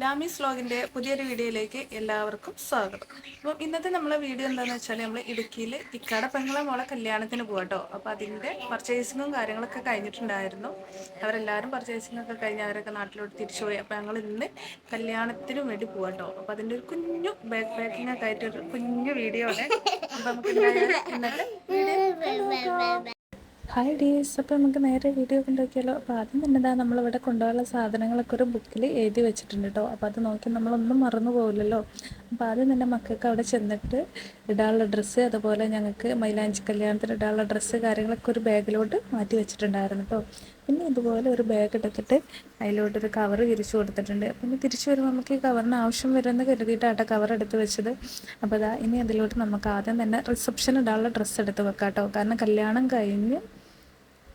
ലാമീസ് സ്ലോഗിന്റെ പുതിയൊരു വീഡിയോയിലേക്ക് എല്ലാവർക്കും സ്വാഗതം. അപ്പം ഇന്നത്തെ നമ്മളെ വീഡിയോ എന്താണെന്ന് വെച്ചാൽ നമ്മൾ ഇടുക്കിയിൽ ഇക്കാട പെങ്ങളെ മോളെ കല്യാണത്തിന് പോകട്ടോ അപ്പോൾ അതിന്റെ പർച്ചേസിങ്ങും കാര്യങ്ങളൊക്കെ കഴിഞ്ഞിട്ടുണ്ടായിരുന്നു. അവരെല്ലാവരും പർച്ചേസിങ്ങൊക്കെ കഴിഞ്ഞ് അവരൊക്കെ നാട്ടിലോട്ട് തിരിച്ചുപോയി. അപ്പോൾ ഞങ്ങൾ ഇന്ന് കല്യാണത്തിനും വേണ്ടി പോകട്ടോ അപ്പോൾ അതിന്റെ ഒരു കുഞ്ഞു ബാക്ക് പാക്കിംഗ് ഒക്കെ ആയിട്ടൊരു കുഞ്ഞു വീഡിയോ ആണ്. അപ്പോൾ നമുക്ക് ഇന്നത്തെ വീഡിയോ ഹായ് ഡീസ് അപ്പോൾ നമുക്ക് നേരെ വീഡിയോ കൊണ്ടുപോക്കിയാലോ അപ്പോൾ ആദ്യം തന്നെ ഇതാ നമ്മളിവിടെ കൊണ്ടുപോകാനുള്ള സാധനങ്ങളൊക്കെ ഒരു ബുക്കിൽ എഴുതി വെച്ചിട്ടുണ്ട് കേട്ടോ അപ്പോൾ അത് നോക്കി നമ്മളൊന്നും മറന്നു പോകില്ലല്ലോ അപ്പോൾ ആദ്യം തന്നെ മക്കൾക്ക് അവിടെ ചെന്നിട്ട് ഇടാനുള്ള ഡ്രസ്സ് അതുപോലെ ഞങ്ങൾക്ക് മൈലാഞ്ചി കല്യാണത്തിന് ഇടാനുള്ള ഡ്രസ്സ് കാര്യങ്ങളൊക്കെ ഒരു ബാഗിലോട്ട് മാറ്റി വെച്ചിട്ടുണ്ടായിരുന്നു കേട്ടോ പിന്നെ ഇതുപോലെ ഒരു ബാഗ് എടുത്തിട്ട് അതിലോട്ടൊരു കവർ തിരിച്ചു കൊടുത്തിട്ടുണ്ട്. പിന്നെ തിരിച്ചു വരുമ്പോൾ നമുക്ക് ഈ കവറിന് ആവശ്യം വരുമെന്ന് കരുതിയിട്ടാട്ടോ കവർ എടുത്ത് വെച്ചത്. അപ്പോൾ അതാ ഇനി അതിലോട്ട് നമുക്ക് ആദ്യം തന്നെ റിസപ്ഷൻ ഇടാനുള്ള ഡ്രസ്സ് എടുത്ത് വെക്കാം കേട്ടോ കാരണം കല്യാണം കഴിഞ്ഞ്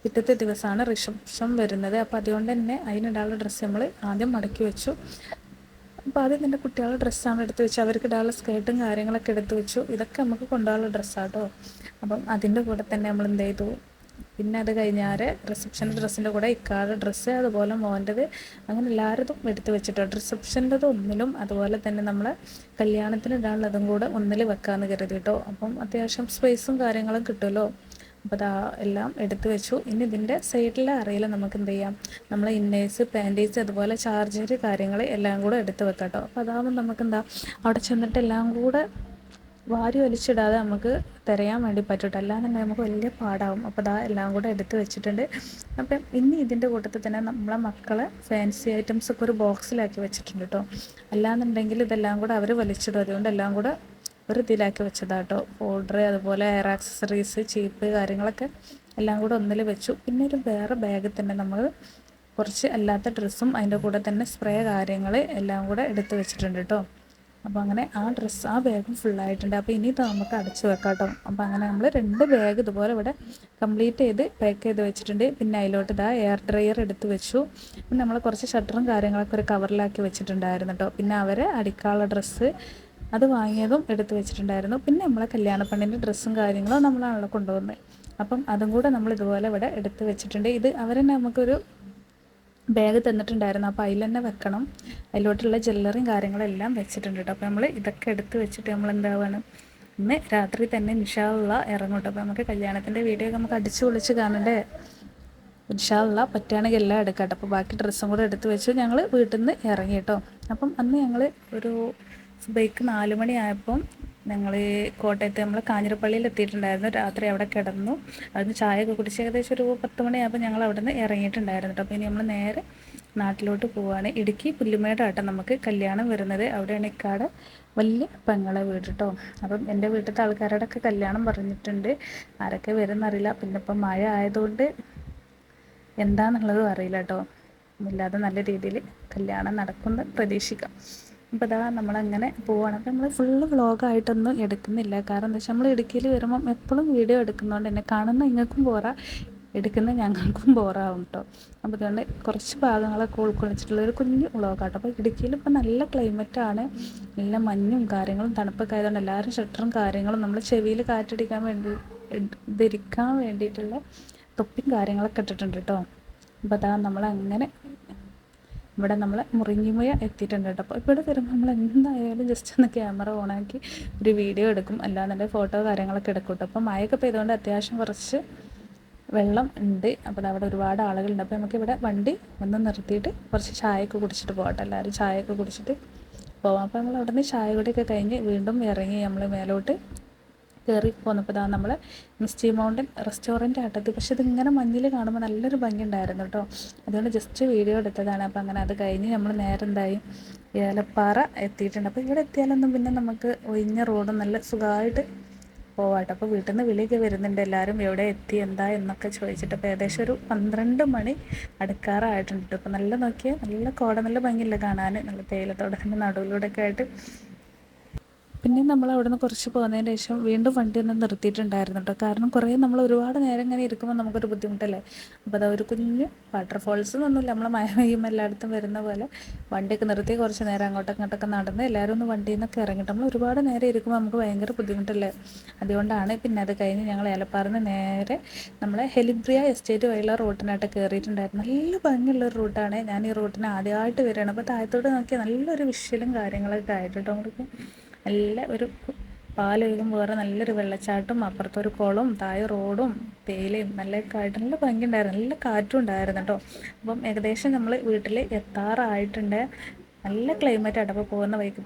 പിറ്റത്തെ ദിവസമാണ് റിസപ്ഷൻ വരുന്നത്. അപ്പോൾ അതുകൊണ്ട് തന്നെ അതിനിടാനുള്ള ഡ്രസ്സ് നമ്മൾ ആദ്യം മടക്കി വെച്ചു. അപ്പോൾ ആദ്യം തന്നെ കുട്ടികളുടെ ഡ്രസ്സാണ് എടുത്ത് വെച്ചു. അവർക്ക് ഇടാനുള്ള സ്കേർട്ടും കാര്യങ്ങളൊക്കെ എടുത്ത് വെച്ചു. ഇതൊക്കെ നമുക്ക് കൊണ്ടുപോകാനുള്ള ഡ്രസ്സാട്ടോ അപ്പം അതിന്റെ കൂടെ തന്നെ നമ്മൾ എന്ത് ചെയ്തു? പിന്നെ അത് കഴിഞ്ഞാൽ റിസപ്ഷന്റെ ഡ്രസ്സിന്റെ കൂടെ ഇക്കാരുടെ ഡ്രസ്സ് അതുപോലെ മോന്റെത്. അങ്ങനെ എല്ലാവരും എടുത്ത് വെച്ചിട്ടുണ്ട് റിസപ്ഷന്റെത് ഒന്നിലും അതുപോലെ തന്നെ നമ്മൾ കല്യാണത്തിന് ഇടാനുള്ളതും കൂടെ ഒന്നിൽ വെക്കാമെന്ന് കരുതി കേട്ടോ അപ്പം അത്യാവശ്യം സ്പേസും കാര്യങ്ങളും കിട്ടുമല്ലോ. അപ്പോൾ അതാ എല്ലാം എടുത്തു വെച്ചു. ഇനി ഇതിന്റെ സൈഡിലെ അറയിൽ നമുക്ക് എന്ത് ചെയ്യാം? നമ്മൾ ഇന്നേഴ്സ് പാന്റീസ് അതുപോലെ ചാർജർ കാര്യങ്ങൾ എല്ലാം കൂടെ എടുത്ത് വെക്കാം കേട്ടോ അപ്പോൾ അതാകുമ്പോൾ നമുക്ക് എന്താ? അവിടെ ചെന്നിട്ട് എല്ലാം കൂടെ വാരി വലിച്ചിടാതെ നമുക്ക് തിരയാൻ വേണ്ടി പറ്റട്ടോ അല്ലാതെ നമുക്ക് വലിയ പാടാവും. അപ്പോൾ അതാ എല്ലാം കൂടെ എടുത്ത് വെച്ചിട്ടുണ്ട്. അപ്പം ഇനി ഇതിന്റെ കൂട്ടത്തിൽ തന്നെ നമ്മളെ മക്കളെ ഫാൻസി ഐറ്റംസ് ഒക്കെ ഒരു ബോക്സിലാക്കി വെച്ചിട്ടുണ്ട് കേട്ടോ അല്ലാന്നുണ്ടെങ്കിൽ ഇതെല്ലാം കൂടെ അവർ വലിച്ചിടും. അതുകൊണ്ട് എല്ലാം കൂടെ ഒരു ഇതിലാക്കി വെച്ചതാട്ടോ. പൗഡർ അതുപോലെ ഹെയർ ആക്സസറീസ് ചീപ്പ് കാര്യങ്ങളൊക്കെ എല്ലാം കൂടെ ഒന്നിൽ വെച്ചു. പിന്നെ ഒരു വേറെ ബാഗിൽ തന്നെ നമ്മൾ കുറച്ച് അല്ലാത്ത ഡ്രസ്സും അതിന്റെ കൂടെ തന്നെ സ്പ്രേ കാര്യങ്ങൾ എല്ലാം കൂടെ എടുത്ത് വെച്ചിട്ടുണ്ട് കേട്ടോ അപ്പോൾ അങ്ങനെ ആ ഡ്രസ്സ് ആ ബാഗും ഫുള്ളായിട്ടുണ്ട് അപ്പോൾ ഇനി നമുക്ക് അടച്ചു വെക്കാം കേട്ടോ അപ്പോൾ അങ്ങനെ നമ്മൾ രണ്ട് ബാഗ് ഇതുപോലെ ഇവിടെ കംപ്ലീറ്റ് ചെയ്ത് പാക്ക് ചെയ്ത് വെച്ചിട്ടുണ്ട്. പിന്നെ അതിലോട്ട് ഇതാ എയർ ഡ്രയർ എടുത്ത് വെച്ചു. പിന്നെ നമ്മൾ കുറച്ച് ഷട്ടറും കാര്യങ്ങളൊക്കെ ഒരു കവറിലാക്കി വെച്ചിട്ടുണ്ടായിരുന്നു കേട്ടോ പിന്നെ അവരെ അടിക്കാനുള്ള ഡ്രസ്സ് അത് വാങ്ങിയതും എടുത്തു വെച്ചിട്ടുണ്ടായിരുന്നു. പിന്നെ നമ്മളെ കല്യാണ പെണ്ണിന്റെ ഡ്രസ്സും കാര്യങ്ങളും നമ്മളാണല്ലോ കൊണ്ടുപോകുന്നത് അപ്പം അതും കൂടെ നമ്മൾ ഇതുപോലെ ഇവിടെ എടുത്ത് വെച്ചിട്ടുണ്ട്. ഇത് അവർ തന്നെ നമുക്കൊരു ബാഗ് തന്നിട്ടുണ്ടായിരുന്നു. അപ്പോൾ അതിൽ തന്നെ വെക്കണം. അതിലോട്ടുള്ള ജ്വല്ലറിയും കാര്യങ്ങളെല്ലാം വെച്ചിട്ടുണ്ട് കേട്ടോ. അപ്പോൾ നമ്മൾ ഇതൊക്കെ എടുത്ത് വെച്ചിട്ട് നമ്മൾ എന്താവാണ്? ഇന്ന് രാത്രി തന്നെ നിഷാള്ള ഇറങ്ങും കേട്ടോ. അപ്പോൾ നമുക്ക് കല്യാണത്തിന്റെ വീഡിയോ ഒക്കെ നമുക്ക് അടിച്ചു പൊളിച്ച് കാണണ്ടേ? നിഷാള്ള പറ്റുകയാണെങ്കിൽ എല്ലാം എടുക്കാം അപ്പോൾ ബാക്കി ഡ്രസ്സും കൂടെ എടുത്ത് വെച്ച് ഞങ്ങൾ വീട്ടിൽ നിന്ന് ഇറങ്ങി കേട്ടോ. അപ്പം അന്ന് ഞങ്ങൾ ഒരു സുബൈക്ക് നാല് മണിയായപ്പം ഞങ്ങൾ കോട്ടയത്ത് നമ്മൾ കാഞ്ഞിരപ്പള്ളിയിൽ എത്തിയിട്ടുണ്ടായിരുന്നു. രാത്രി അവിടെ കിടന്നു. അതിന് ചായയൊക്കെ കുടിച്ച് ഏകദേശം ഒരു പത്ത് മണിയായപ്പോൾ ഞങ്ങൾ അവിടെ നിന്ന് ഇറങ്ങിയിട്ടുണ്ടായിരുന്നു അപ്പോൾ ഇനി നമ്മൾ നേരെ നാട്ടിലോട്ട് പോവുകയാണ് ഇടുക്കി പുല്ലുമേടായിട്ടാണ് നമുക്ക് കല്യാണം വരുന്നത്. അവിടെയാണ് ഇക്കാട് വലിയ പെങ്ങളെ വീട് കേട്ടോ അപ്പം എന്റെ വീട്ടിലത്തെ ആൾക്കാരോടൊക്കെ കല്യാണം പറഞ്ഞിട്ടുണ്ട്. ആരൊക്കെ വരുന്നറിയില്ല. പിന്നെ ഇപ്പം മഴ ആയതുകൊണ്ട് എന്താണെന്നുള്ളതും അറിയില്ല കേട്ടോ ഇല്ലാതെ നല്ല രീതിയിൽ കല്യാണം നടക്കുന്ന പ്രതീക്ഷിക്കാം. അപ്പോൾ ഇതാ നമ്മളങ്ങനെ പോവുകയാണ് അപ്പോൾ നമ്മൾ ഫുള്ള് വ്ളോഗായിട്ടൊന്നും എടുക്കുന്നില്ല. കാരണം എന്താ വെച്ചാൽ നമ്മൾ ഇടുക്കിയിൽ വരുമ്പം എപ്പോഴും വീഡിയോ എടുക്കുന്നതുകൊണ്ട് തന്നെ കാണുന്ന നിങ്ങൾക്കും ബോറ എടുക്കുന്ന ഞങ്ങൾക്കും ബോറാവും കേട്ടോ അപ്പോൾ അതുകൊണ്ട് കുറച്ച് ഭാഗങ്ങളൊക്കെ ഉൾക്കൊള്ളിച്ചിട്ടുള്ള ഒരു കുഞ്ഞു വ്ളോഗാട്ടോ അപ്പോൾ ഇടുക്കിയിൽ ഇപ്പോൾ നല്ല ക്ലൈമറ്റാണ് നല്ല മഞ്ഞും കാര്യങ്ങളും തണുപ്പൊക്കെ ആയതുകൊണ്ട് എല്ലാവരും ഷട്ടറും കാര്യങ്ങളും നമ്മൾ ചെവിയിൽ കാറ്റടിക്കാൻ വേണ്ടി ധരിക്കാൻ വേണ്ടിയിട്ടുള്ള തൊപ്പിയും കാര്യങ്ങളൊക്കെ ഇട്ടിട്ടുണ്ട് കേട്ടോ അപ്പോൾ അതാ നമ്മളങ്ങനെ ഇവിടെ നമ്മൾ മുറിങ്ങിമുയ എത്തിയിട്ടുണ്ട് കേട്ടോ. അപ്പോൾ ഇവിടെ വരുമ്പോൾ നമ്മൾ എന്തായാലും ജസ്റ്റ് ഒന്ന് ക്യാമറ ഓണാക്കി ഒരു വീഡിയോ എടുക്കും. അല്ലാന്നുണ്ടെങ്കിൽ ഫോട്ടോ കാര്യങ്ങളൊക്കെ എടുക്കും കേട്ടോ. അപ്പോൾ മഴയൊക്കെ പെയ്തുകൊണ്ട് അത്യാവശ്യം കുറച്ച് വെള്ളം ഉണ്ട്. അപ്പോൾ അവിടെ ഒരുപാട് ആളുകളുണ്ട്. അപ്പോൾ നമുക്കിവിടെ വണ്ടി ഒന്ന് നിർത്തിയിട്ട് കുറച്ച് ചായയൊക്കെ കുടിച്ചിട്ട് പോകട്ടെ എല്ലാവരും ചായയൊക്കെ കുടിച്ചിട്ട് പോവാം. അപ്പോൾ നമ്മൾ അവിടെ നിന്ന് ചായ കൂടിയൊക്കെ കഴിഞ്ഞ് വീണ്ടും ഇറങ്ങി നമ്മൾ മേലോട്ട് കയറി പോന്നപ്പോൾ ഇതാ നമ്മൾ മിസ്റ്റി മൗണ്ടൻ റെസ്റ്റോറന്റ് ആട്ടത് പക്ഷെ ഇതിങ്ങനെ മഞ്ഞിൽ കാണുമ്പോൾ നല്ലൊരു ഭംഗി ഉണ്ടായിരുന്നു കേട്ടോ അതുകൊണ്ട് ജസ്റ്റ് വീഡിയോ എടുത്തതാണ്. അപ്പോൾ അങ്ങനെ അത് കഴിഞ്ഞ് നമ്മൾ നേരെ എന്തായി ഏലപ്പാറ എത്തിയിട്ടുണ്ട്. അപ്പോൾ ഇവിടെ എത്തിയാലൊന്നും പിന്നെ നമുക്ക് ഒഴിഞ്ഞ റോഡ് നല്ല സുഖമായിട്ട് പോവാട്ടോ. അപ്പോൾ വീട്ടിൽ നിന്ന് വിളിയൊക്കെ വരുന്നുണ്ട്. എല്ലാവരും എവിടെ എത്തി എന്താ എന്നൊക്കെ ചോദിച്ചിട്ട് അപ്പോൾ ഏകദേശം ഒരു പന്ത്രണ്ട് മണി അടുക്കാറായിട്ടുണ്ട് അപ്പോൾ നല്ല നോക്കിയാൽ നല്ല കോട നല്ല ഭംഗിയില്ല കാണാൻ നല്ല തേയിലത്തോട്ടത്തിന്റെ നടുവിലൂടെയൊക്കെ ആയിട്ട് പിന്നെ നമ്മൾ അവിടെ നിന്ന് കുറച്ച് പോകുന്നതിന് ശേഷം വീണ്ടും വണ്ടി ഒന്ന് നിർത്തിയിട്ടുണ്ടായിരുന്നു കേട്ടോ കാരണം കുറേ നമ്മൾ ഒരുപാട് നേരം ഇങ്ങനെ ഇരിക്കുമ്പോൾ നമുക്കൊരു ബുദ്ധിമുട്ടല്ലേ? അപ്പോൾ അത് ഒരു കുഞ്ഞ് വാട്ടർഫോൾസ് എന്നൊന്നുമില്ല. നമ്മൾ മഴ എല്ലായിടത്തും വരുന്ന പോലെ വണ്ടിയൊക്കെ നിർത്തി കുറച്ച് നേരം അങ്ങോട്ടും ഇങ്ങോട്ടൊക്കെ നടന്ന് എല്ലാവരും ഒന്ന് വണ്ടിയിൽ നിന്നൊക്കെ ഇറങ്ങിയിട്ട് നമ്മൾ ഒരുപാട് നേരം ഇരിക്കുമ്പോൾ നമുക്ക് ഭയങ്കര ബുദ്ധിമുട്ടല്ലേ? അതുകൊണ്ടാണ് പിന്നെ അത് കഴിഞ്ഞ് ഞങ്ങൾ ഏലപ്പാറിന് നേരെ നമ്മളെ ഹെലിബ്രിയ എസ്റ്റേറ്റ് വഴിയുള്ള റൂട്ടിനായിട്ട് കയറിയിട്ടുണ്ടായിരുന്നു. നല്ല ഭംഗിയുള്ള ഒരു റൂട്ടാണ്. ഞാൻ ഈ റൂട്ടിന് ആദ്യമായിട്ട് വരികയാണ്. അപ്പോൾ താഴത്തോട്ട് നോക്കിയാൽ നല്ലൊരു വിഷ്വലും കാര്യങ്ങളൊക്കെ ആയിട്ട് കേട്ടോ നല്ല ഒരു പാലൊഴുകും വേറെ നല്ലൊരു വെള്ളച്ചാട്ടം അപ്പുറത്തൊരു കുളവും താഴെ റോഡും തേയിലയും നല്ല കാറ്റ് നല്ല ഭംഗിയുണ്ടായിരുന്നു. നല്ല കാറ്റും ഉണ്ടായിരുന്നു കേട്ടോ. അപ്പം ഏകദേശം നമ്മൾ വീട്ടിൽ എത്താറായിട്ടുണ്ട്. നല്ല ക്ലൈമറ്റ് ആണ് അപ്പോൾ പോകുന്ന വഴിക്ക്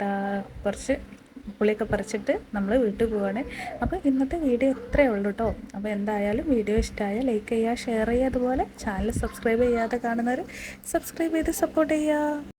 കുറച്ച് പുളിയൊക്കെ പറിച്ചിട്ട് നമ്മൾ വീട്ടിൽ പോവാണ്. അപ്പോൾ ഇന്നത്തെ വീഡിയോ ഇത്രയേ ഉള്ളൂ കേട്ടോ. അപ്പോൾ എന്തായാലും വീഡിയോ ഇഷ്ടമായ ലൈക്ക് ചെയ്യുക ഷെയർ ചെയ്യുക. അതുപോലെ ചാനൽ സബ്സ്ക്രൈബ് ചെയ്യാതെ കാണുന്നവർ സബ്സ്ക്രൈബ് ചെയ്ത് സപ്പോർട്ട് ചെയ്യുക.